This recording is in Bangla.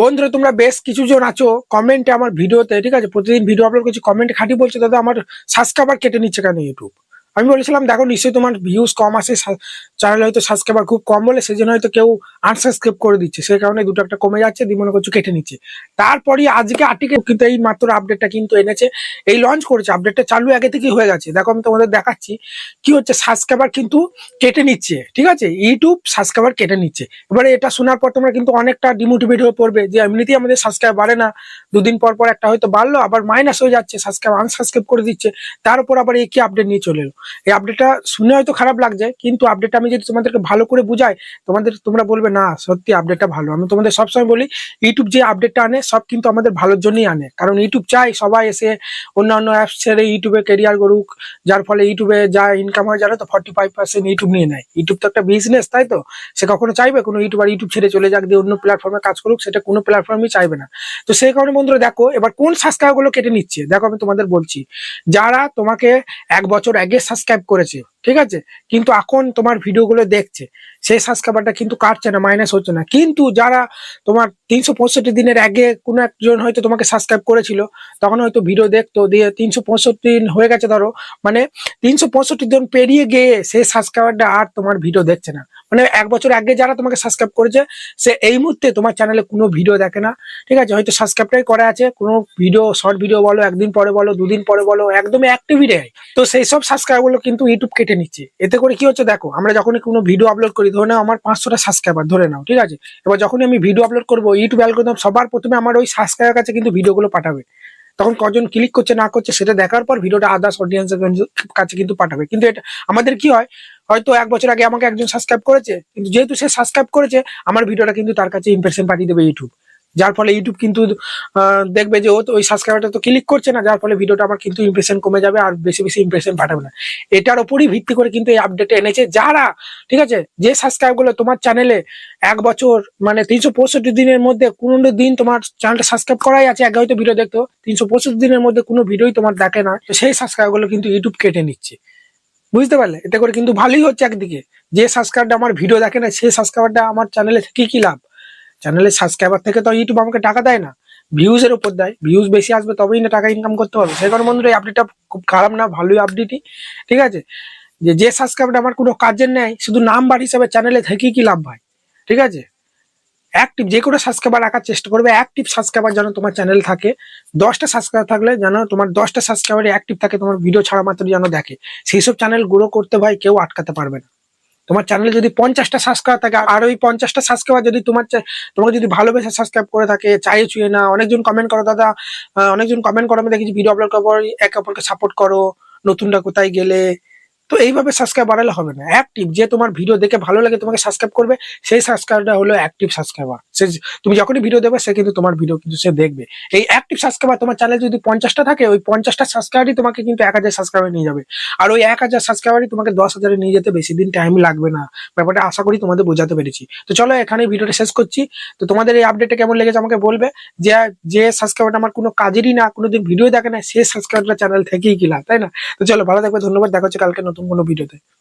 বন্ধুরা, তোমরা বেশ কিছু জন আছো কমেন্টে আমার ভিডিওতে, ঠিক আছে? প্রতিদিন ভিডিও আপলোড করছি কমেন্ট খাটি বলছে, দাদা, আমার সাবস্ক্রাইবার কেটে নিচ্ছে কেন ইউটিউব আমি বলেছিলাম, দেখো নিশ্চয়ই তোমার ভিউজ কম আসে চ্যানেল হয়তো সাবস্ক্রাইবার খুব কম বলে সেই জন্য হয়তো কেউ আনসাবস্ক্রাইব করে দিচ্ছে। সেই কারণে দুটো একটা কমে যাচ্ছে দিয়ে মনে করছ কেটে নিচ্ছে। তারপরই আজকে আর্টিকেল কিন্তু এই মাত্র আপডেটটা কিন্তু এনেছে, এই লঞ্চ করেছে। আপডেটটা চালু আগে থেকেই হয়ে গেছে। দেখো আমি তোমাদের দেখাচ্ছি, কি হচ্ছে সাবস্ক্রাইবার কিন্তু কেটে নিচ্ছে, ঠিক আছে? ইউটিউব সাবস্ক্রাইবার কেটে নিচ্ছে। এবারে এটা শোনার পর তোমরা কিন্তু অনেকটা ডিমোটিভেট হয়ে পড়বে, যে এমনিতেই আমাদের সাবস্ক্রাইব বাড়ে না। দুদিন পর পর একটা হয়তো বাড়লো, আবার মাইনাস হয়ে যাচ্ছে সাবস্ক্রাইব আনসাবস্ক্রাইব করে দিচ্ছে। তার উপর আবার এই কি আপডেট নিয়ে চলে এলো। এই আপডেটটা শুনে হয়তো খারাপ লাগছে, কিন্তু আপডেটটা আমি যদি তোমাদেরকে ভালো করে বুঝাই, তোমাদের, তোমরা বলবে, না, সত্যি আপডেটটা ভালো। আমি তোমাদের সবসময় বলি ইউটিউব যে আপডেটটা আনে, সব কিন্তু আমাদের ভালোর জন্যই আনে। কারণ ইউটিউব চাই সবাই এসে অন্যান্য অ্যাপস ছেড়ে ইউটিউবে কেরিয়ার করুক যার ফলে ইউটিউবে যা ইনকাম হয় জানো তো ফর্টি ফাইভ পার্সেন্ট ইউটিউব নিয়ে নেয়। ইউটিউব তো একটা বিজনেস তাই তো? সে কখনো চাইবে কোনো ইউটিউবার ইউটিউব ছেড়ে চলে যাক, দিয়ে অন্য প্ল্যাটফর্মে কাজ করুক, সেটা কোনো প্ল্যাটফর্মই চাইবে না। তো সেই কারণে বন্ধুরা দেখো, এবার কোন সাবস্ক্রাইবগুলো কেটে নিচ্ছে? দেখো আমি তোমাদের বলছি, যারা তোমাকে এক বছর আগে সাবস্ক্রাইব করেছে, ঠিক আছে? কিন্তু এখন তোমার ভিডিওগুলো দেখছে, সেই সাবস্ক্রাইবারটা কিন্তু কাটছে না মাইনাস হচ্ছে না। কিন্তু যারা তোমার তিনশো পঁয়ষট্টি দিনের আগে কোনো একজন হয়তো তোমাকে সাবস্ক্রাইব করেছিল, তখন হয়তো ভিডিও দেখতো, দিয়ে তিনশো পঁয়ষট্টি দিন হয়ে গেছে ধরো মানে তিনশো পঁয়ষট্টি দিন পেরিয়ে গিয়ে সেই সাবস্ক্রাইবারটা আর তোমার ভিডিও দেখছে না। মানে এক বছর আগে যারা তোমাকে সাবস্ক্রাইব করেছে, সে এই মুহূর্তে তোমার চ্যানেলে কোনো ভিডিও দেখে না, ঠিক আছে? হয়তো সাবস্ক্রাইবটাই করা আছে, কোনো ভিডিও শর্ট ভিডিও বলো, একদিন পরে বলো, দুদিন পরে বলো, একদমই অ্যাক্টিভই নেই। তো সেই সব সাবস্ক্রাইবগুলো কিন্তু ইউটিউব কেটে নিচ্ছে। এতে করে কি হচ্ছে দেখো, আমরা যখনই কোনো ভিডিও আপলোড করি, ধরে নাও আমার পাঁচশোটা সাবস্ক্রাইবার ধরে নাও, ঠিক আছে? এবার যখনই আমি ভিডিও আপলোড করব ইউটিউব অ্যালগোরিদম সবার প্রথমে আমার ওই সাবস্ক্রাইবার কাছে কিন্তু ভিডিওগুলো পাঠাবে। তখন কজন ক্লিক করছে, না করছে, সেটা দেখার পর ভিডিওটা আদার্স অডিয়েন্সের কাছে কিন্তু পাঠাবে। কিন্তু এটা, আমাদের কি হয়, হয়তো এক বছর আগে আমাকে একজন সাবস্ক্রাইব করেছে, কিন্তু যেহেতু সে সাবস্ক্রাইব করেছে, আমার ভিডিওটা কিন্তু তার কাছে ইম্প্রেশন পাঠিয়ে দেবে ইউটিউব যার ফলে ইউটিউব কিন্তু দেখবে যে ও তো ওই সাবস্ক্রাইবারটা তো ক্লিক করছে না, যার ফলে ভিডিওটা আমার কিন্তু ইমপ্রেশন কমে যাবে আর বেশি বেশি ইমপ্রেশন পাঠাবে না। এটার ওপরই ভিত্তি করে কিন্তু এই আপডেট এনেছে যারা, ঠিক আছে? যে সাবস্ক্রাইবগুলো তোমার চ্যানেলে এক বছর মানে তিনশো পঁয়ষট্টি দিনের মধ্যে কোনো দিন তোমার চ্যানেলটা সাবস্ক্রাইব করাই আছে, আগে হয়তো ভিডিও দেখতো, তিনশো পঁয়ষট্টি দিনের মধ্যে কোনো ভিডিওই তোমার দেখে না সেই সাবস্ক্রাইবগুলো কিন্তু ইউটিউব কেটে নিচ্ছে। বুঝতে পারলে? এতে করে কিন্তু ভালোই হচ্ছে একদিকে। যে সাবস্ক্রাইবটা আমার ভিডিও দেখে না, সেই সাবস্ক্রাইবারটা আমার চ্যানেলে থেকে কি লাভ? চ্যানেলের সাবস্ক্রাইবার থেকে তো ইউটিউব আমাকে টাকা দেয় না। ভিউজ এর উপর দেয়। ভিউজ বেশি আসবে তবেই না টাকা ইনকাম করতে পারবে। সেই কারণে বন্ধুরা, এই আপডেটটা খুব খারাপ না, ভালোই আপডেটই ঠিক আছে? যে যে সাবস্ক্রাইবারটা আমার কোনো কাজের নেই, শুধু নাম্বার হিসাবে চ্যানেলে থেকে কি লাভ ভাই? ঠিক আছে? অ্যাক্টিভ যে কোনো সাবস্ক্রাইবার রাখার চেষ্টা করবে। অ্যাক্টিভ সাবস্ক্রাইবার যেন তোমার চ্যানেল থাকে। দশটা সাবস্ক্রাইবার থাকলে যেন তোমার দশটা সাবস্ক্রাইবার অ্যাক্টিভ থাকে, তোমার ভিডিও ছাড়া মাত্র যেন দেখে। সেই সব চ্যানেল গ্রো করতে ভাই কেউ আটকাতে পারবে না। তোমার চ্যানেলে যদি পঞ্চাশটা সাবস্ক্রাইব থাকে, আর ওই পঞ্চাশটা সাবস্ক্রাইবার যদি তোমার তোমাকে যদি ভালোবেসে সাবস্ক্রাইব করে থাকে চাইয়ে ছুঁয়ে না। অনেকজন কমেন্ট করো, দাদা অনেকজন কমেন্ট করো, আমি দেখেছি ভিডিও আপলোড করার পর একে অপরকে সাপোর্ট করো নতুনটা কোথায় গেলে? তো এইভাবে সাবস্ক্রাইব বাড়ালে হবে না। অ্যাক্টিভ যে তোমার ভিডিও দেখে ভালো লাগে তোমাকে সাবস্ক্রাইব করবে, সেই সাবস্ক্রাইবটা হলো অ্যাক্টিভ সাবস্ক্রাইবার সে তুমি যখনই ভিডিও দেবে, সে কিন্তু তোমার ভিডিও কিন্তু সে দেখবে। এই অ্যাক্টিভ সাবস্ক্রাইবার তোমার চ্যানেল যদি পঞ্চাশটা থাকে, ওই পঞ্চাশটা সাবস্ক্রাইবারই তোমাকে কিন্তু এক হাজার সাবস্ক্রাইবার নিয়ে যাবে। আর ওই এক হাজার সাবস্ক্রাইবারই তোমাকে দশ হাজারে নিয়ে যেতে বেশি দিন টাইম লাগবে না। ব্যাপারটা আশা করি তোমাদের বোঝাতে পেরেছি। তো চলো এখানে ভিডিওটা শেষ করছি। তো তোমাদের এই আপডেটটা কেমন লেগেছে আমাকে বলবে। যে যে সাবস্ক্রাইবারটা আমার কোনো কাজেরই না, কোনোদিন ভিডিও দেখে না, সে সাবস্ক্রাইবারটা চ্যানেল থেকেই কি লাভ তাই না? তো চলো ভালো থাকবে, ধন্যবাদ। দেখা হচ্ছে কালকে নতুন কোনো ভিডিওতে।